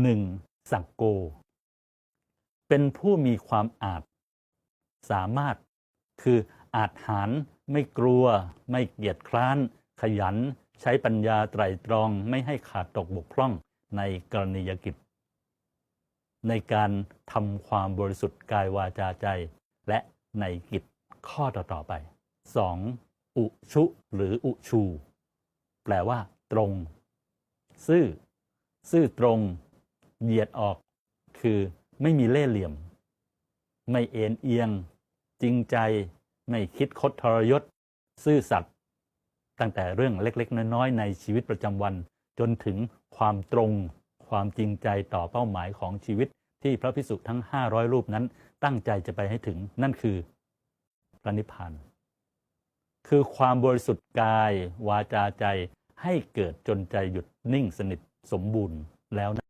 หนึ่งสักโก เป็นผู้มีความอาจ สามารถคืออาจหารไม่กลัว ไม่เกียจคร้าน ขยัน ใช้ปัญญาไตรตรองไม่ให้ขาดตกบกพร่องในกรณียกิจ ในการทำความบริสุทธิ์กายวาจาใจ และในกิจข้อต่อๆไป 2. อุชุหรืออุชู แปลว่า ตรง ซื่อ ซื่อตรง เหยียดออกคือไม่มีเล่ห์เหลี่ยม ไม่เอ็นเอียง จริงใจ ไม่คิดคดทรยศ ซื่อสัตย์ตั้งแต่เรื่องเล็กๆ น้อยๆ ในชีวิตประจำวัน จนถึงความตรง ความจริงใจต่อเป้าหมายของชีวิตที่พระพิสุทั้ง 500 รูปนั้นตั้งใจจะไปให้ถึงนั่นคือพระนิพพานคือความบริสุทธิ์กาย วาจาใจให้เกิดจนใจหยุดนิ่งสนิทสมบูรณ์แล้วนะ